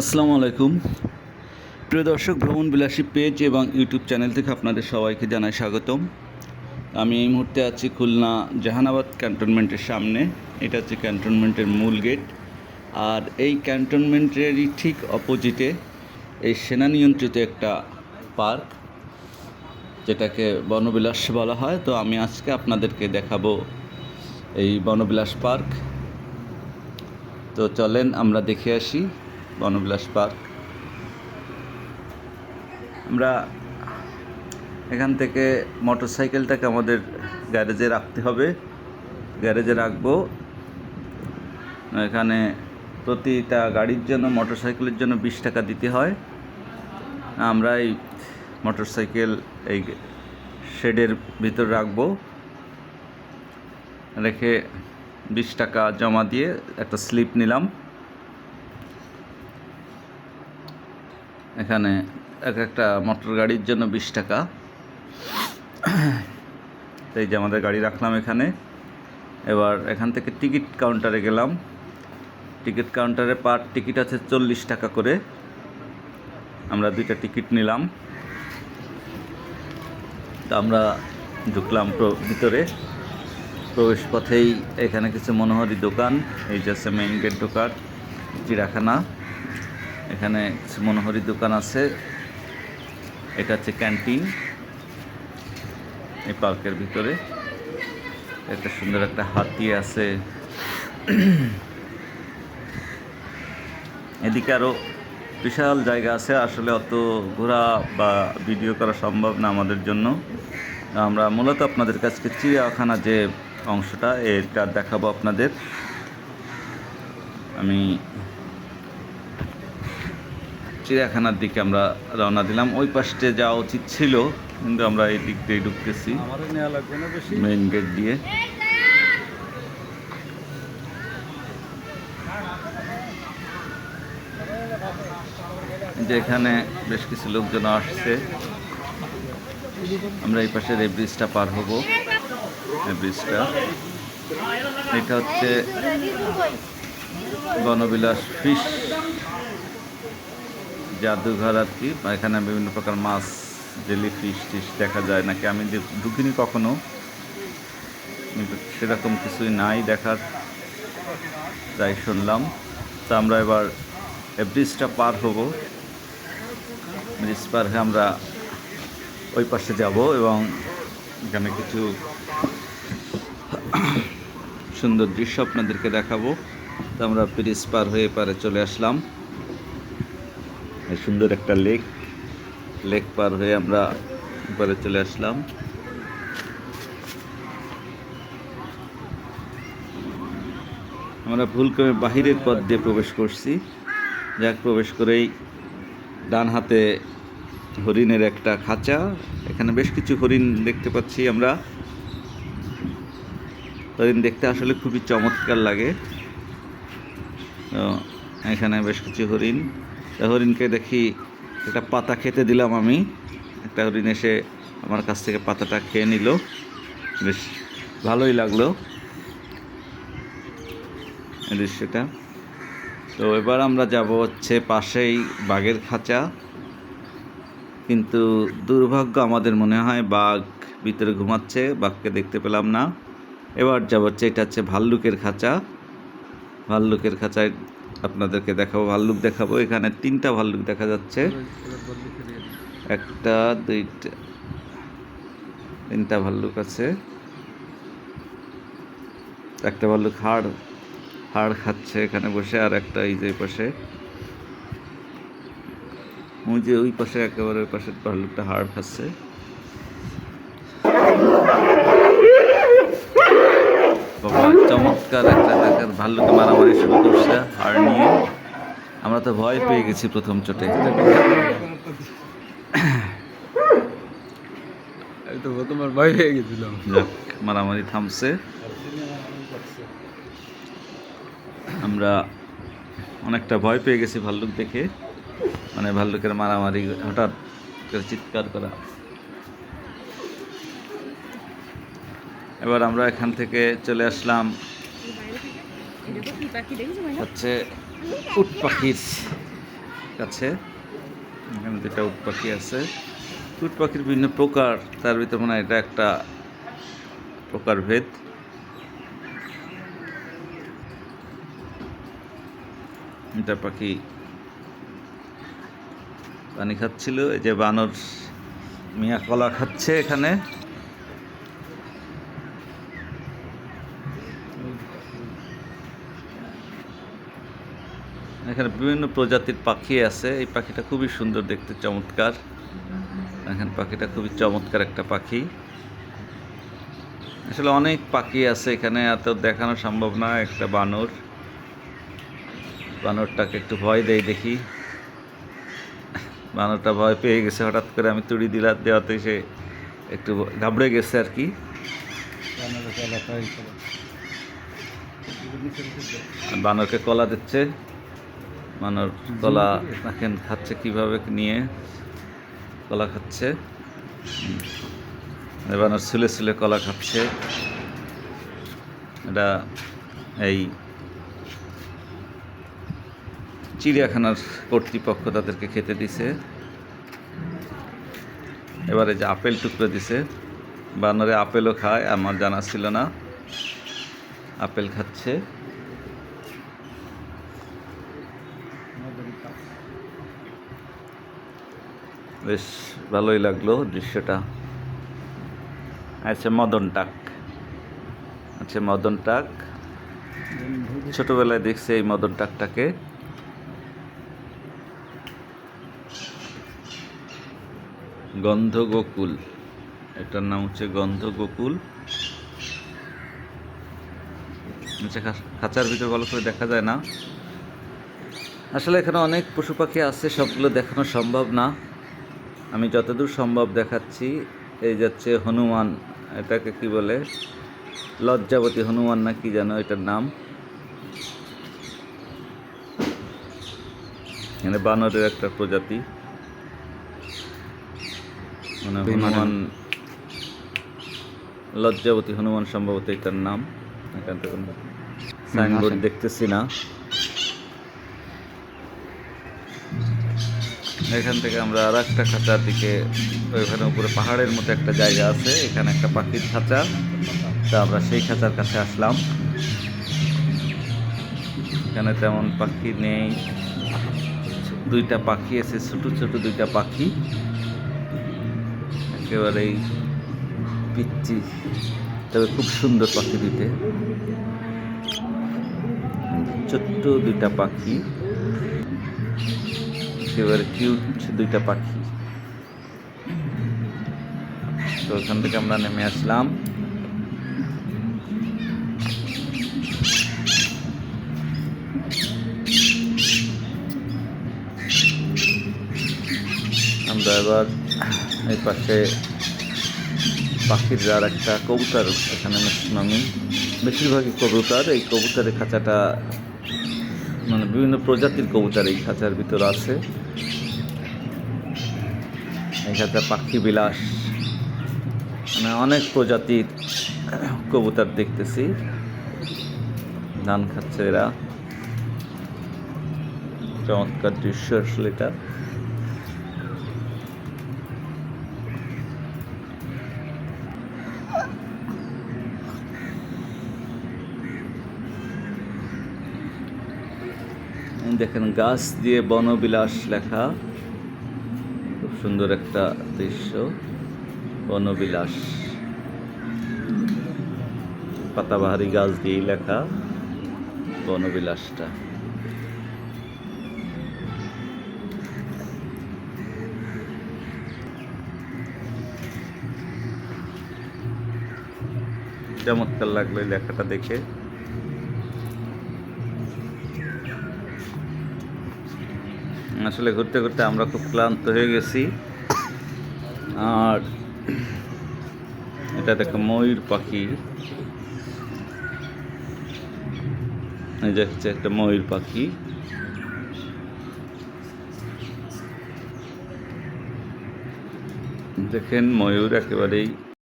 আসসালামু আলাইকুম। প্রিয় দর্শক, ভ্রমণ বিলাসী পেজ এবং ইউটিউব চ্যানেল থেকে আপনাদের সবাইকে জানাই স্বাগতম। আমি এই মুহূর্তে আছি খুলনা জাহানাবাদ ক্যান্টনমেন্টের সামনে। এটা হচ্ছে ক্যান্টনমেন্টের মূল গেট। আর এই ক্যান্টনমেন্টেরই ঠিক অপোজিটে এই সেনা নিয়ন্ত্রিত একটা পার্ক, যেটাকে বনবিলাস বলা হয়। তো আমি আজকে আপনাদেরকে দেখাবো এই বনবিলাস পার্ক। তো চলেন আমরা দেখে আসি। বনবিলাস পার্ক। আমরা এখান থেকে মোটর সাইকেলটাকে আমাদের গ্যারেজে রাখতে হবে। গ্যারেজে রাখব। এখানে প্রতিটা গাড়ির জন্য মোটর সাইকেলের জন্য বিশ টাকা দিতে হয়। আমরা এই মোটর সাইকেল এই শেডের ভিতর রাখব। রেখে বিশ টাকা জমা দিয়ে একটা স্লিপ নিলাম। এখানে এক একটা মোটর গাড়ির জন্য বিশ টাকা। তো এই যে আমাদের গাড়ি রাখলাম এখানে। এবার এখান থেকে টিকিট কাউন্টারে গেলাম। টিকিট কাউন্টারে পার টিকিট আছে চল্লিশ টাকা করে। আমরা দুইটা টিকিট নিলাম। তো আমরা ঢুকলাম ভিতরে। প্রবেশ পথেই এখানে কিছু মনোহরি দোকান। এই যে মেইন গেট ঢোকার। চিড়াখানা এখানে কিছু মনোহরি দোকান আছে। এটা হচ্ছে ক্যান্টিন। এই পার্কের ভিতরে। একটা সুন্দর একটা হাতি আছে। এদিকে আরও বিশাল জায়গা আছে। আসলে অত ঘোরা বা ভিডিও করা সম্ভব না আমাদের জন্য। আমরা মূলত আপনাদের কাছে চিড়িয়াখানা যে অংশটা, এটা দেখাবো আপনাদের। আমি চিড়িয়াখানার দিকে আমরা রওনা দিলাম। ওই পাশে যাওয়া উচিত ছিল কিন্তু আমরা এই দিক দিয়ে ঢুকতেছি। মেইন গেট দিয়ে। যেখানে বেশ কিছু লোকজন আসছে। আমরা এই পাশের এই ব্রিজটা পার হব। এই ব্রিজটা এটা হচ্ছে বনবিলাস ফিশ জাদুঘর আর কি এখানে বিভিন্ন প্রকার মাছ, জেলি ফিশ টিশ দেখা যায় নাকি? আমি ঢুকিনি কখনো, কিন্তু সেরকম কিছুই নাই দেখার। তাই শুনলাম। তা আমরা এবার ব্রিজটা পার হব। ব্রিজ পার হয়ে আমরা ওই পাশে যাব এবং এখানে কিছু সুন্দর দৃশ্য আপনাদেরকে দেখাবো। তো আমরা ব্রিজ পার হয়ে পারে চলে আসলাম। সুন্দর একটা লেক লেক পার হয়ে আমরা উপরে চলে আসলাম। আমরা ভুল করে বাহিরের পথ দিয়ে প্রবেশ করছি। যাক, প্রবেশ করেই ডান হাতে হরিণের একটা খাঁচা। এখানে বেশ কিছু হরিণ দেখতে পাচ্ছি আমরা। হরিণ দেখতে আসলে খুবই চমৎকার লাগে। এখানে বেশ কিছু হরিণ। হরিণকে দেখি একটা পাতা খেতে দিলাম আমি। একটা হরিণ এসে আমার কাছ থেকে পাতাটা খেয়ে নিল। বেশ ভালোই লাগল দৃশ্যটা। তো এবার আমরা যাব হচ্ছে পাশেই বাঘের খাঁচা। কিন্তু দুর্ভাগ্য আমাদের মনে হয় বাঘ ভিতরে ঘুমাচ্ছে, বাঘকে দেখতে পেলাম না। এবার যাব হচ্ছে, এটা হচ্ছে ভাল্লুকের খাঁচা। ভাল্লুকের খাঁচায় আপনাদেরকে দেখাবো, ভাল্লুক দেখাবো। এখানে তিনটা ভাল্লুক দেখা যাচ্ছে। একটা, দুইটা, তিনটা ভাল্লুক আছে। একটা ভাল্লুক হাড় হাড় খাচ্ছে এখানে বসে, আর একটা এই যে পাশে। ওই যে ওই পাশে, একেবারে ওই পাশের ভাল্লুকটা হাড় খাচ্ছে। চমৎকার একটা দেখার ভাল্লুকে মারামারি শুরু করছে হাড় নিয়ে আমরা তো ভয় পেয়ে গেছি প্রথম চোটে। তো ভয় হয়ে গেছিলাম। যাক মারামারি থামছে। আমরা অনেকটা ভয় পেয়ে গেছি ভাল্লুক দেখে। মানে ভাল্লুকের মারামারি হঠাৎ করে চিৎকার করা। এবার আমরা এখান থেকে চলে আসলাম হচ্ছে উট পাখির কাছে। এখানে দুটা উট পাখি আছে। উট পাখির বিভিন্ন প্রকার, তার ভিতরে মনে হয় এটা একটা প্রকারভেদ এটা পাখি পানি খাচ্ছিল, এই যে বানর মিয়া কলা খাচ্ছে এখানে। এখানে বিভিন্ন প্রজাতির পাখি আছে। এই পাখিটা খুবই সুন্দর দেখতে, চমৎকার। এখানে পাখিটা খুবই চমৎকার একটা পাখি। আসলে অনেক পাখি আছে এখানে এত দেখানো সম্ভব না একটা বানর। বানরটাকে একটু ভয় দেয় দেখি। বানরটা ভয় পেয়ে গেছে, হঠাৎ করে আমি তুড়ি দিলা দেওয়াতে সে একটু ঘাবড়ে গেছে আর কি। বানরকে কলা দিচ্ছে। বানর কলা এখন খাচ্ছে কীভাবে নিয়ে কলা খাচ্ছে। বানর সুলে সুলে কলা খাচ্ছে। এটা এই চিড়িয়াখানার কর্তৃপক্ষ তাদেরকে খেতে দিছে। এবারে যে আপেল টুকরো দিছে। বানরে আপেলও খায়, আমার জানা ছিল না। আপেল খাচ্ছে। বেশ ভালোই লাগল দৃশ্যটা। আচ্ছা মদন টাক। আচ্ছা মদন টাক। ছোটবেলায় দেখছি এই মদন টাকটাকে। গন্ধ গোকুল এটার নাম হচ্ছে গন্ধ গোকুল আচ্ছা খাঁচার ভিতরে ভালো করে দেখা যায় না। আসলে এখানে অনেক পশু পাখি আছে, সবগুলো দেখানো সম্ভব না। আমি যতদূর সম্ভব দেখাচ্ছি এই যাচ্ছে হনুমান এটাকে কি বলে? লজ্জাবতী হনুমান না কি জানো এটার নাম? এখানে বানরের একটা প্রজাতি। মানে হনুমান লজ্জাবতী হনুমান সম্ভবত এটার নাম। এখান থেকে সাইনবোর্ড দেখতেছি না। এখান থেকে আমরা আর একটা খাঁচার দিকে, ওইখানে উপরে পাহাড়ের মতো একটা জায়গা আছে, এখানে একটা পাখির খাঁচা। তা আমরা সেই খাঁচার কাছে আসলাম। এখানে তেমন পাখি নেই। দুইটা পাখি আছে, ছোট ছোট দুইটা পাখি। একেবারেই পিচ্ছি তবে খুব সুন্দর পাখি দুইটে। ছোট্ট দুইটা পাখি। একেবারে কিউট দুইটা পাখি। তো ওখান থেকে আমরা নেমে আসলাম। আমরা এবার এই পাশে পাখির আর একটা কবুতর, এখানে আমি বেশিরভাগই কবুতর, এই কবুতরের খাঁচাটা মানে বিভিন্ন প্রজাতির কবুতর এই খাঁচার ভিতর আছে। এই খাঁচা পাখি বিলাস মানে অনেক প্রজাতির কবুতর দেখতেছি। ধান খাচ্ছে এরা। চমৎকার দৃশ্য আসলে এটা। দেখেন, গাছ দিয়ে বনবিলাস লেখা। সুন্দর একটা দৃশ্য বনবিলাস। পাতাবাহারি গাছ দিয়েই লেখা বনবিলাসটা। চমৎকার লাগল লেখাটা দেখে। আসলে ঘুরতে ঘুরতে আমরা খুব ক্লান্ত হয়ে গেছি। আর এটা দেখো ময়ূর পাখি। এই যে হচ্ছে একটা ময়ূর পাখি। দেখেন ময়ূর একেবারেই